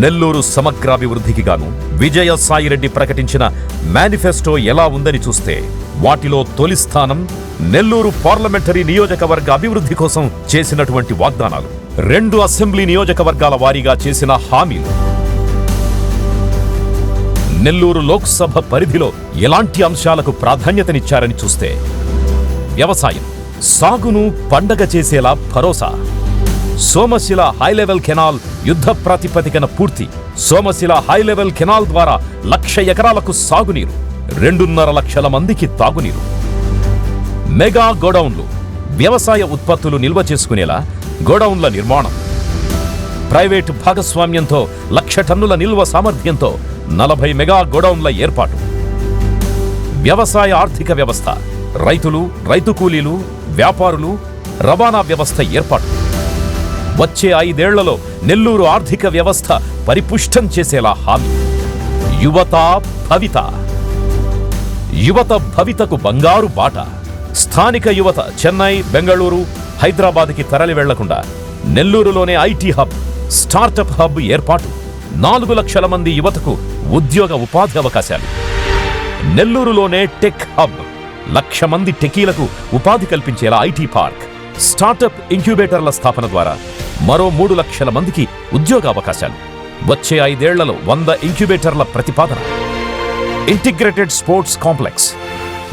నెల్లూరు సమగ్రాభివృద్ధికి గాను విజయ సాయిరెడ్డి ప్రకటించిన మేనిఫెస్టో ఎలా ఉందని చూస్తే వాటిలో తొలి స్థానం నెల్లూరు పార్లమెంటరీ నియోజకవర్గ అభివృద్ధి కోసం చేసినటువంటి వాగ్దానాలు. రెండు అసెంబ్లీ నియోజకవర్గాల వారీగా చేసిన హామీలు. నెల్లూరు లోక్సభ పరిధిలో ఎలాంటి అంశాలకు ప్రాధాన్యతనిచ్చారని చూస్తే వ్యవసాయం సాగును పండగ చేసేలా భరోసా. సోమశిల హై లెవెల్ కెనాల్ యుద్ధ ప్రాతిపదికన పూర్తి. సోమశిల హై లెవెల్ కెనాల్ ద్వారా లక్ష ఎకరాలకు సాగునీరు రెండున్నర లక్షల మందికి తాగునీరు. మెగా గోడౌన్లు వ్యవసాయ ఉత్పత్తులు నిల్వ చేసుకునేలా గోడౌన్ల నిర్మాణం. ప్రైవేటు భాగస్వామ్యంతో లక్ష టన్నుల నిల్వ సామర్థ్యంతో నలభై మెగా గోడౌన్ల ఏర్పాటు. వ్యవసాయ ఆర్థిక వ్యవస్థ రైతులు రైతు కూలీలు వ్యాపారులు రవాణా వ్యవస్థ ఏర్పాటు. వచ్చే ఐదేళ్ళలో నెల్లూరు ఆర్థిక వ్యవస్థ పరిపుష్టం చేసేలా హామీ. యువత భవిత. యువత భవితకు బంగారు బాట. స్థానిక యువత చెన్నై బెంగళూరు హైదరాబాద్కి తరలి వెళ్ళకుండా నెల్లూరులోనే ఐటీ హబ్ స్టార్టప్ హబ్ ఏర్పాటు. నాలుగు లక్షల మంది యువతకు ఉద్యోగ ఉపాధి అవకాశాలు. నెల్లూరులోనే టెక్ హబ్. లక్ష మంది టెకీలకు ఉపాధి కల్పించేలా ఐటీ పార్క్. స్టార్టప్ ఇంక్యుబేటర్ల స్థాపన ద్వారా మరో మూడు లక్షల మందికి ఉద్యోగ అవకాశాలు. వచ్చే ఐదేళ్ళలో వంద ఇంక్యుబేటర్ల ప్రతిపాదన. Integrated sports complex.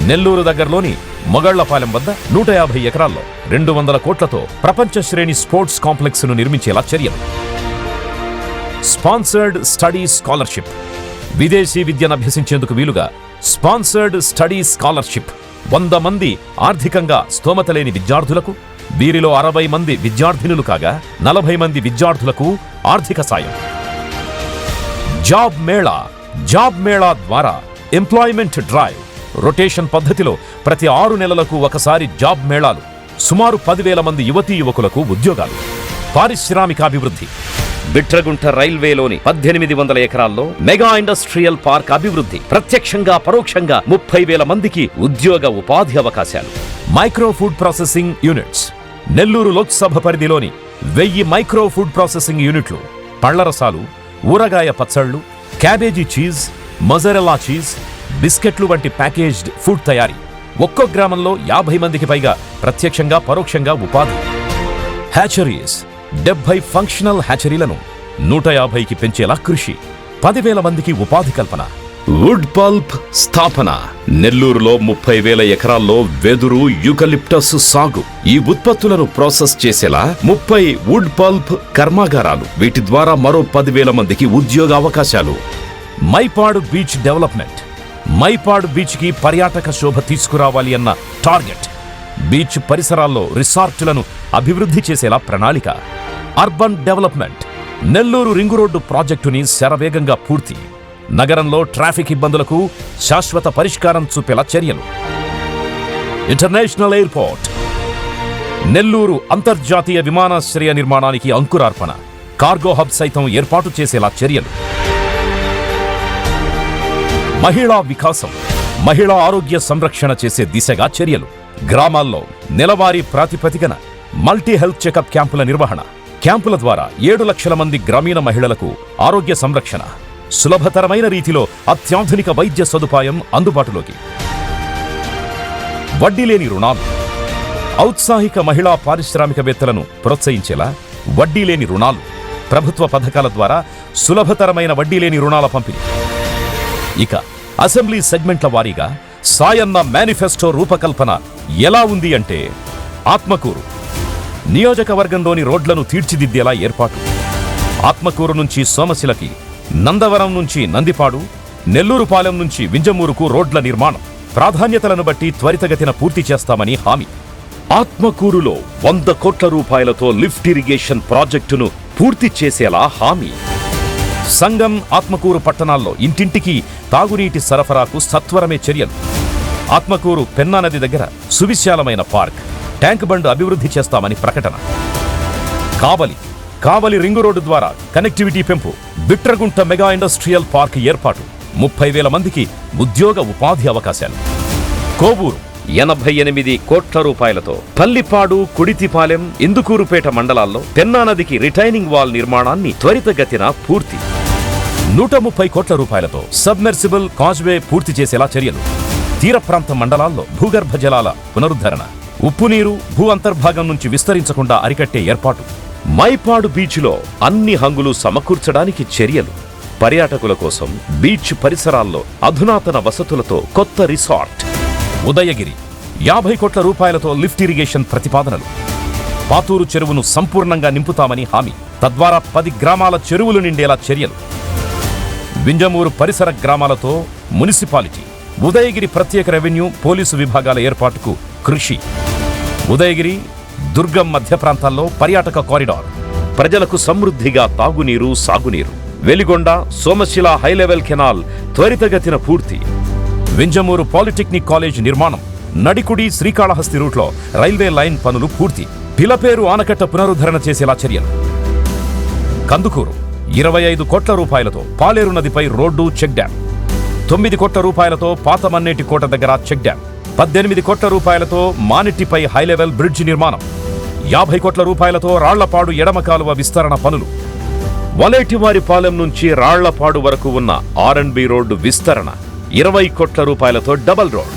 నెల్లూరు దగ్గరలోని మొగళ్ళపాలెం వద్ద నూట యాభై ఎకరాల్లో రెండు వందల కోట్లతో ప్రపంచ శ్రేణి స్పోర్ట్స్ కాంప్లెక్స్ను నిర్మించేలా చర్యలు. Sponsored study scholarship. విదేశీ విద్యను అభ్యసించేందుకు వీలుగా స్పాన్సర్డ్ స్టడీ స్కాలర్షిప్. వంద మంది ఆర్థికంగా స్తోమత లేని విద్యార్థులకు వీరిలో అరవై మంది విద్యార్థినులు కాగా నలభై మంది విద్యార్థులకు ఆర్థిక సాయం. జాబ్ మేళా జాబ్ మేళా ద్వారా ఎంప్లాయ్మెంట్ డ్రైవ్ రొటేషన్ పద్ధతిలో ప్రతి ఆరు నెలలకు ఒకసారి జాబ్ మేళాలు సుమారు పదివేల మంది యువతీ యువకులకు ఉద్యోగాలు. పారిశ్రామికాభివృద్ధి బిట్రగుంట రైల్వేలోని పద్దెనిమిది వందల ఎకరాల్లో మెగా ఇండస్ట్రియల్ పార్క్ అభివృద్ధి ప్రత్యక్షంగా పరోక్షంగా ముప్పై వేల మందికి ఉద్యోగ ఉపాధి అవకాశాలు. Micro food processing units. Nellore Lok Sabha పరిధిలోని వెయ్యి మైక్రో ఫుడ్ ప్రాసెసింగ్ యూనిట్లు. పళ్ళరసాలు ఊరగాయ పచ్చళ్ళు క్యాబేజీ చీజ్ మజరెలా చీజ్ బిస్కెట్లు వంటి ప్యాకేజ్డ్ ఫుడ్ తయారీ. ఒక్కో గ్రామంలో యాభై మందికి పైగా ప్రత్యక్షంగా పరోక్షంగా ఉపాధి. హ్యాచరీస్ డెబ్బై ఫంక్షనల్ హ్యాచరీలను నూట యాభైకి పెంచేలా కృషి. పదివేల మందికి ఉపాధి కల్పన. వుడ్ పల్ప్ స్థాపన. నెల్లూరులో ముప్పై వేల ఎకరాల్లో వెదురు యూకలిప్టస్ సాగు. ఈ ఉత్పత్తులను ప్రాసెస్ చేసేలా ముప్పై వుడ్ పల్ప్ కర్మాగారాలు. వీటి ద్వారా మరో పదివేల మందికి ఉద్యోగ అవకాశాలు. Mypadu beach development. మైపాడు బీచ్కి పర్యాటక శోభ తీసుకురావాలి అన్న టార్గెట్. బీచ్ పరిసరాల్లో రిసార్టులను అభివృద్ధి చేసేలా ప్రణాళిక. Urban development. Nellore ring road ప్రాజెక్టుని శరవేగంగా పూర్తి. నగరంలో ట్రాఫిక్ ఇబ్బందులకు శాశ్వత పరిష్కారం చూపేలా చర్యలు. International airport. నెల్లూరు అంతర్జాతీయ విమానాశ్రయ నిర్మాణానికి అంకురార్పణ. కార్గో హబ్ సైతం ఏర్పాటు చేసేలా చర్యలు. మహిళా వికాసం. మహిళా ఆరోగ్య సంరక్షణ చేసే దిశగా చర్యలు. గ్రామాల్లో నెలవారీ ప్రాతిపదికన మల్టీ హెల్త్ చెకప్ క్యాంపుల నిర్వహణ. క్యాంపుల ద్వారా ఏడు లక్షల మంది గ్రామీణ మహిళలకు ఆరోగ్య సంరక్షణ. సులభతరమైన రీతిలో అత్యాధునిక వైద్య సదుపాయం అందుబాటులోకి. వడ్డీ లేని రుణాలు. ఔత్సాహిక మహిళా పారిశ్రామికవేత్తలను ప్రోత్సహించేలా వడ్డీ లేని రుణాలు. ప్రభుత్వ పథకాల ద్వారా సులభతరమైన వడ్డీ లేని రుణాల పంపిణీ. ఇక అసెంబ్లీ సెగ్మెంట్ల వారీగా సాయన్న మేనిఫెస్టో రూపకల్పన ఎలా ఉంది అంటే ఆత్మకూరు. నియోజకవర్గంలోని రోడ్లను తీర్చిదిద్దేలా ఏర్పాటు. ఆత్మకూరు నుంచి సోమశిలకి నందవరం నుంచి నందిపాడు నెల్లూరుపాలెం నుంచి వింజమూరుకు రోడ్ల నిర్మాణం. ప్రాధాన్యతలను బట్టి త్వరితగతిన పూర్తి చేస్తామని హామీ. ఆత్మకూరులో వంద కోట్ల రూపాయలతో లిఫ్ట్ ఇరిగేషన్ ప్రాజెక్టును పూర్తి చేసేలా హామీ. సంగం ఆత్మకూరు పట్టణాల్లో ఇంటింటికి తాగునీటి సరఫరాకు సత్వరమే చర్యలు. ఆత్మకూరు పెన్నా నది దగ్గర సువిశాలమైన పార్క్. ట్యాంక్ బండ్ అభివృద్ధి చేస్తామని ప్రకటన. కావలి కావలి రింగు రోడ్డు ద్వారా కనెక్టివిటీ పెంపు. బిట్రగుంట మెగా ఇండస్ట్రియల్ పార్క్ ఏర్పాటు. ముప్పై వేల మందికి ఉద్యోగ ఉపాధి అవకాశాలు. కోవూరు ఎనభై ఎనిమిది కోట్ల రూపాయలతో పల్లిపాడు కుడితిపాలెం ఇందుకూరుపేట మండలాల్లో పెన్నా నదికి రిటైనింగ్ వాల్ నిర్మాణాన్ని త్వరితగతిన పూర్తి. నూట ముప్పై కోట్ల రూపాయలతో సబ్మెర్సిబుల్ కాజ్వే పూర్తి చేసేలా చర్యలు. తీర ప్రాంత మండలాల్లో భూగర్భ జలాల పునరుద్ధరణ. ఉప్పు నీరు భూ అంతర్భాగం నుంచి విస్తరించకుండా అరికట్టే ఏర్పాటు. మైపాడు బీచ్లో అన్ని హంగులు సమకూర్చడానికి చర్యలు. పర్యాటకుల కోసం బీచ్ పరిసరాల్లో అధునాతన వసతులతో కొత్త రిసార్ట్. ఉదయగిరి యాభై కోట్ల రూపాయలతో లిఫ్ట్ ఇరిగేషన్ ప్రతిపాదనలు. పాతూరు చెరువును సంపూర్ణంగా నింపుతామని హామీ. తద్వారా పది గ్రామాల చెరువులు నిండేలా చర్యలు. వింజమూరు పరిసర గ్రామాలతో మున్సిపాలిటీ. ఉదయగిరి ప్రత్యేక రెవెన్యూ పోలీసు విభాగాల ఏర్పాటుకు కృషి. ఉదయగిరి దుర్గం మధ్య ప్రాంతాల్లో పర్యాటక కారిడార్. ప్రజలకు సమృద్ధిగా తాగునీరు సాగునీరు. వెలిగొండ సోమశిల హైలెవెల్ కెనాల్ త్వరితగతిన పూర్తి. వింజమూరు పాలిటెక్నిక్ కాలేజ్ నిర్మాణం. నడికుడి శ్రీకాళహస్తి రూట్లో రైల్వే లైన్ పనులు పూర్తి. పిలపేరు ఆనకట్ట పునరుద్ధరణ చేసేలా చర్యలు. కందుకూరు ఇరవై ఐదు కోట్ల రూపాయలతో పాలేరు నదిపై రోడ్డు చెక్ డ్యాం. తొమ్మిది కోట్ల రూపాయలతో పాతమన్నేటి కోట దగ్గర చెక్ డ్యాం. పద్దెనిమిది కోట్ల రూపాయలతో మానిట్టిపై హైలెవెల్ బ్రిడ్జ్ నిర్మాణం. యాభై కోట్ల రూపాయలతో రాళ్ళపాడు ఎడమ కాలువ విస్తరణ పనులు. వలేటివారిపాలెం నుంచి రాళ్ళపాడు వరకు ఉన్న ఆర్ఎండ్బి రోడ్డు విస్తరణ. ఇరవై కోట్ల రూపాయలతో డబల్ రోడ్.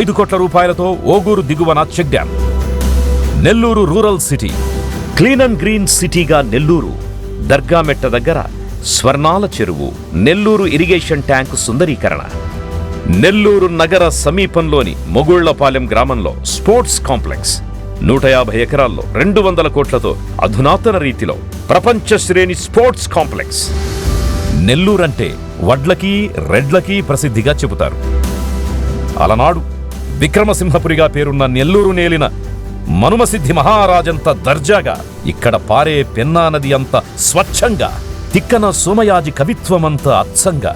ఐదు కోట్ల రూపాయలతో ఓగూరు దిగువన check dam. Nellore rural city. Clean and green సిటీగా నెల్లూరు దర్గామెట్ట దగ్గర స్వర్ణాల చెరువు నెల్లూరు ఇరిగేషన్ ట్యాంకు సుందరీకరణ. నెల్లూరు నగర సమీపంలోని మొగుళ్ళపాలెం గ్రామంలో స్పోర్ట్స్ కాంప్లెక్స్. నూట యాభై ఎకరాల్లో రెండు వందల కోట్లతో అధునాతన రీతిలో ప్రపంచ శ్రేణి స్పోర్ట్స్ కాంప్లెక్స్. నెల్లూరంటే వడ్లకి రెడ్లకి ప్రసిద్ధిగా చెబుతారు. అలనాడు విక్రమసింహపురిగా పేరున్న నెల్లూరు నేలిన మనుమసిద్ధి మహారాజంత దర్జాగా ఇక్కడ పారే పెన్నా నది అంత స్వచ్ఛంగా తిక్కన సోమయాజి కవిత్వమంత అచ్చంగా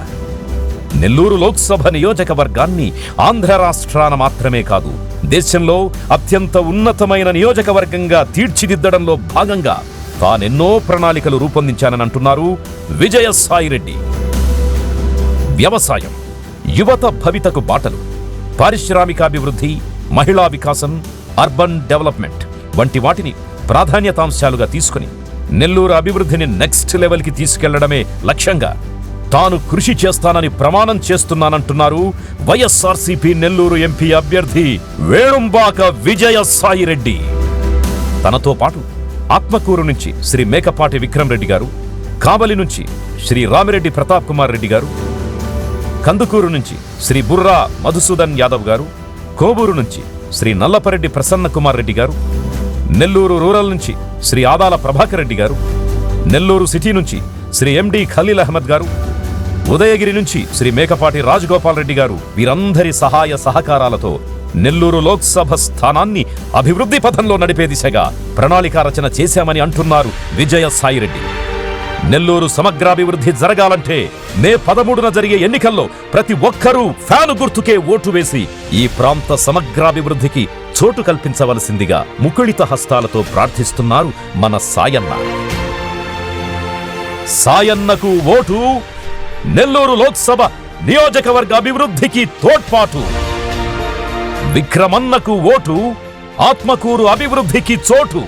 నెల్లూరు లోక్సభ నియోజకవర్గాన్ని ఆంధ్ర రాష్ట్రాన మాత్రమే కాదు దేశంలో అత్యంత ఉన్నతమైన నియోజకవర్గంగా తీర్చిదిద్దడంలో భాగంగా తానెన్నో ప్రణాళికలు రూపొందించానని అంటున్నారు విజయసాయిరెడ్డి. వ్యవసాయం యువత భవితకు బాటలు పారిశ్రామికాభివృద్ధి మహిళా వికాసం అర్బన్ డెవలప్మెంట్ వంటి వాటిని ప్రాధాన్యతాంశాలుగా తీసుకుని నెల్లూరు అభివృద్ధిని నెక్స్ట్ లెవెల్కి తీసుకెళ్ళడమే లక్ష్యంగా తాను కృషి చేస్తానని ప్రమాణం చేస్తున్నానంటున్నారు వైఎస్ఆర్సీపీ నెల్లూరు ఎంపీ అభ్యర్థి వేణుంబాక విజయసాయిరెడ్డి తనతో పాటు ఆత్మకూరు నుంచి శ్రీ మేకపాటి విక్రమ్ రెడ్డి గారు కావలి నుంచి శ్రీ రామిరెడ్డి ప్రతాప్ కుమార్ రెడ్డి గారు కందుకూరు నుంచి శ్రీ బుర్రా మధుసూదన్ యాదవ్ గారు కోవూరు నుంచి శ్రీ నల్లపరెడ్డి ప్రసన్న కుమార్ రెడ్డి గారు నెల్లూరు రూరల్ నుంచి శ్రీ ఆదాల ప్రభాకర్ రెడ్డి గారు నెల్లూరు సిటీ నుంచి శ్రీ ఎండి ఖలీల్ అహ్మద్ గారు ఉదయగిరి నుంచి శ్రీ మేకపాటి రాజగోపాల్ రెడ్డి గారు వీరందరి సహాయ సహకారాలతో నెల్లూరు లోక్సభ స్థానాన్ని అభివృద్ధి పథంలో నడిపే దిశగా ప్రణాళిక రచన చేశామని అంటున్నారు విజయ సాయిరెడ్డి. నెల్లూరు సమగ్రాభివృద్ధి జరగాలంటే మే పదమూడున జరిగే ఎన్నికల్లో ప్రతి ఒక్కరూ ఫ్యాను గుర్తుకే ఓటు వేసి ఈ ప్రాంత సమగ్రాభివృద్ధికి చోటు కల్పించవలసిందిగా ముకుళిత హస్తాలతో ప్రార్థిస్తున్నారు మన సాయన్న. సాయన్నకు ఓటు నెల్లూరు లోక్సభ నియోజకవర్గ అభివృద్ధికి తోడ్పాటు. విక్రమన్నకు ఓటు ఆత్మకూరు అభివృద్ధికి చోటు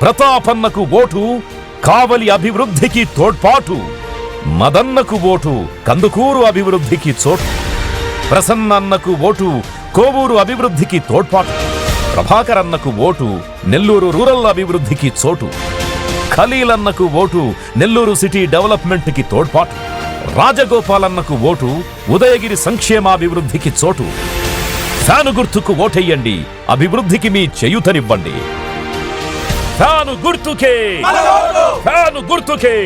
ప్రతాపన్నకు ఓటు కావలి అభివృద్ధికి తోడ్పాటు మదన్నకు ఓటు కందుకూరు అభివృద్ధికి చోటు ప్రసన్నన్నకు ఓటు కోవూరు అభివృద్ధికి తోడ్పాటు ప్రభాకరన్నకు ఓటు నెల్లూరు రూరల్ అభివృద్ధికి చోటు ఖలీలన్నకు ఓటు నెల్లూరు సిటీ డెవలప్మెంట్కి తోడ్పాటు రాజగోపాలన్నకు ఓటు ఉదయగిరి సంక్షేమాభివృద్ధికి చోటు. ఫ్యాను గుర్తుకు ఓటెయ్యండి అభివృద్ధికి మీ చేయుతనివ్వండి. ఫ్యాను గుర్తుకే ఫ్యాను గుర్తుకే